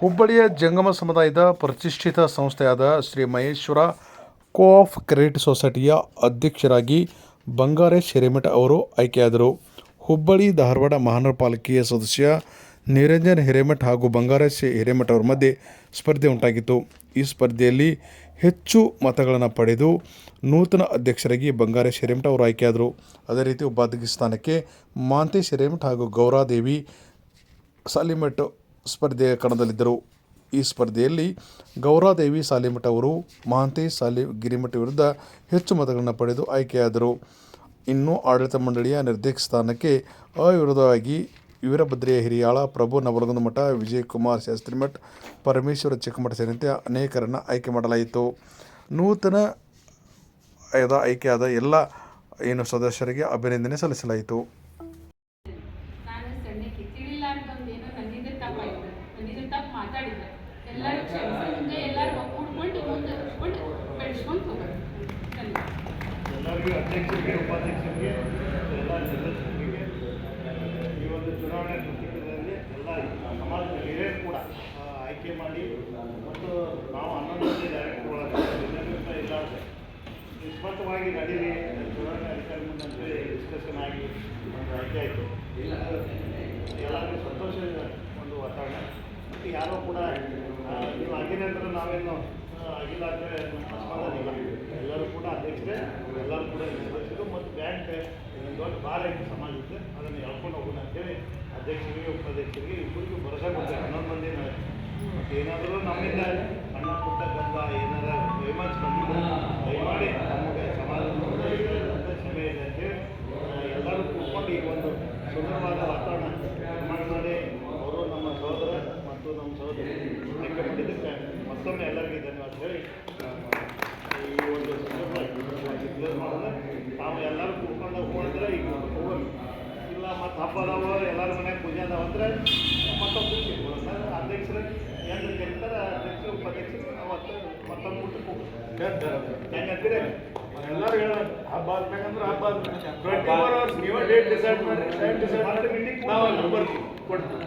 ಹುಬ್ಬಳ್ಳಿಯ ಜಂಗಮ ಸಮುದಾಯದ ಪ್ರತಿಷ್ಠಿತ ಸಂಸ್ಥೆಯಾದ Shri Maheshwara co op credit ಸೊಸೈಟಿಯ ಅಧ್ಯಕ್ಷರಾಗಿ ಬಂಗಾರೇಶ್ ಹಿರೇಮಠ ಅವರು ಆಯ್ಕೆಯಾದರು. ಹುಬ್ಬಳ್ಳಿ, ಧಾರವಾಡ ಮಹಾನಗರ ಪಾಲಿಕೆಯ ಸದಸ್ಯ ನಿರಂಜನ್ ಹಿರೇಮಠ ಹಾಗೂ ಬಂಗಾರೇಶ್ ಹಿರೇಮಠ ಅವರ ಮಧ್ಯೆ ಸ್ಪರ್ಧೆ ಉಂಟಾಗಿತ್ತು. ಈ ಸ್ಪರ್ಧೆಯಲ್ಲಿ ಹೆಚ್ಚು ಮತಗಳನ್ನು ಪಡೆದು ನೂತನ ಅಧ್ಯಕ್ಷರಾಗಿ ಬಂಗಾರೇಶ್ ಹಿರೇಮಠ ಅವರು ಆಯ್ಕೆಯಾದರು. ಅದೇ ರೀತಿ ಉಪಾಧ್ಯಕ್ಷ ಸ್ಥಾನಕ್ಕೆ ಮಾಂತೇಶ್ ಹಿರೇಮಠ ಹಾಗೂ ಗೌರಾದೇವಿ ಸಾಲಿಮಠ್ ಸ್ಪರ್ಧೆಯ ಕಣದಲ್ಲಿದ್ದರು. ಈ ಸ್ಪರ್ಧೆಯಲ್ಲಿ ಗೌರಾದೇವಿ ಸಾಲಿಮಠ ಅವರು ಮಹಾಂತೇಶ್ ಸಾಲಿ ಗಿರಿಮಠ ವಿರುದ್ಧ ಹೆಚ್ಚು ಮತಗಳನ್ನು ಪಡೆದು ಆಯ್ಕೆಯಾದರು. ಇನ್ನು ಆಡಳಿತ ಮಂಡಳಿಯ ನಿರ್ದೇಶಕ ಸ್ಥಾನಕ್ಕೆ ಅವಿರೋಧವಾಗಿ ವೀರಭದ್ರೆಯ ಹಿರಿಯಾಳ ಪ್ರಭು ನವಲಗುಂದ ಮಠ, ವಿಜಯಕುಮಾರ್ ಶಾಸ್ತ್ರಿಮಠ್, ಪರಮೇಶ್ವರ ಚಿಕ್ಕಮಠ ಸೇರಿದಂತೆ ಅನೇಕರನ್ನು ಆಯ್ಕೆ ಮಾಡಲಾಯಿತು. ನೂತನ ಆಯ್ಕೆಯಾದ ಎಲ್ಲ ಏನು ಸದಸ್ಯರಿಗೆ ಅಭಿನಂದನೆ ಸಲ್ಲಿಸಲಾಯಿತು. ತಪ್ಪು ಮಾತಾಡಿದ್ದೆ ಎಲ್ಲರೂ ಕ್ಷಮಿಸಿ ಮುಂದೆ ಎಲ್ಲರೂ ಒಗ್ಗೂಡ್ಕೊಂಡು ಮುಂದೆ ಹಚ್ಕೊಂಡು ಬೆಳೆಸ್ಕೊಂಡು ಹೋಗೋದು ಎಲ್ಲರಿಗೂ ಅಧ್ಯಕ್ಷರಿಗೆ, ಉಪಾಧ್ಯಕ್ಷರಿಗೆ, ಎಲ್ಲ ಸದಸ್ಯರಿಗೆ ಈ ಒಂದು ಚುನಾವಣೆ ಪ್ರಕ್ರಿಯೆಯಲ್ಲಿ ಎಲ್ಲ ಸಮಾಜದ ಹಿರಿಯರು ಕೂಡ ಆಯ್ಕೆ ಮಾಡಿ ಮತ್ತು ನಾವು ಹನ್ನೊಂದು ಮಂದಿ ಡೈರೆಕ್ಟರ್ ಒಳಗೆ ನಿಷ್ಪಕ್ಷವಾಗಿ ನಡೀಲಿ ಚುನಾವಣೆ ಅಧಿಕಾರಿ ಮುಂದೆ ಡಿಸ್ಕಷನ್ ಆಗಿ ಒಂದು ಆಯ್ಕೆ ಆಯಿತು. ಎಲ್ಲರಿಗೂ ಸಂತೋಷ ಯಾರೂ ಕೂಡ ನೀವು ಅಂದ್ರೆ ನಾವೇನು ಆಗಿಲ್ಲ ಅಂದರೆ ಎಲ್ಲರೂ ಕೂಡ ಅಧ್ಯಕ್ಷರೇ, ಎಲ್ಲರೂ ಕೂಡ ಸದಸ್ಯರು ಮತ್ತು ಬ್ಯಾಂಕ್ ದೊಡ್ಡ ಭಾರ ಐತೆ ಸಮಾಜಕ್ಕೆ ಅದನ್ನು ಹೇಳ್ಕೊಂಡು ಹೋಗೋಣ ಅಂತೇಳಿ ಅಧ್ಯಕ್ಷರಿಗೆ, ಉಪಾಧ್ಯಕ್ಷರಿಗೆ ಇಬ್ಬರಿಗೂ ಭರವಸೆ ಕೊಡ್ತಾರೆ ಹನ್ನೊಂದು ಮಂದಿ ಮತ್ತು ಏನಾದರೂ ನಮ್ಮಿಂದ ಸಣ್ಣ ಪುಟ್ಟ ಗಂಧ ಏನಾರ ವೈಮನ್ಸ್ ಬಂದಿದ್ರೆ ದಯಮಾಡಿ ನಮಗೆ ಸಮಾಜದ ಮುಂದೆ ಇರುವಂಥ ಕ್ಷಮೆ ಇದೆ ಅಂತೇಳಿ ಆ, ಎಲ್ಲರೂ ಕೂತ್ಕೊಂಡು ಈಗ ಒಂದು ಸುಂದರವಾದ ವಾತಾವರಣ ನಿರ್ಮಾಣ ಮಾಡಿ ಅವರು ನಮ್ಮ ಸಹೋದರ ಮತ್ತು ನಮ್ಮ ಸಹೋದರಿ ಆಯ್ಕೆ ಮಾಡಿದ್ದಕ್ಕೆ ಮತ್ತೊಮ್ಮೆ ಎಲ್ಲರಿಗೂ ಧನ್ಯವಾದ ಹೇಳಿ ಈ ಒಂದು ನಾವು ಎಲ್ಲರೂ ಕೂತ್ಕೊಂಡು ಹೋದ್ರೆ ಈಗ ಹೋಗಲ್ಲ ಇಲ್ಲ ಮತ್ತು ಹಬ್ಬ ಅದಾವ ಎಲ್ಲರ ಮನ್ಯಾಗ ಪೂಜೆ ಅದಾವ ಅಂದ್ರೆ ಮತ್ತೊಬ್ಬರು ಸರ್, ಅಧ್ಯಕ್ಷರು ಏನು ಕರೀತಾರೆ ಅಧ್ಯಕ್ಷರು, ಉಪಾಧ್ಯಕ್ಷರು ಮತ್ತೊಂದು ಊಟಕ್ಕೆ ಅಂತೀರಿ? ಎಲ್ಲರೂ ಹೇಳೋದು, ಹಬ್ಬ ಆದ್ಬೇಕಂದ್ರೆ ಹಬ್ಬ ಟ್ವೆಂಟಿ ಫೋರ್ ಅವರ್ಸ್ ನೀವೇ ಡೇಟ್ ಡಿಸೈಡ್ ಮಾಡಿ ಟೈಮ್ ಡಿಸೈಡ್ ಮಾಡಿ ಮೀಟಿಂಗ್ ನಾವು ಬರ್ತೀವಿ, ಕೊಡ್ತೀವಿ.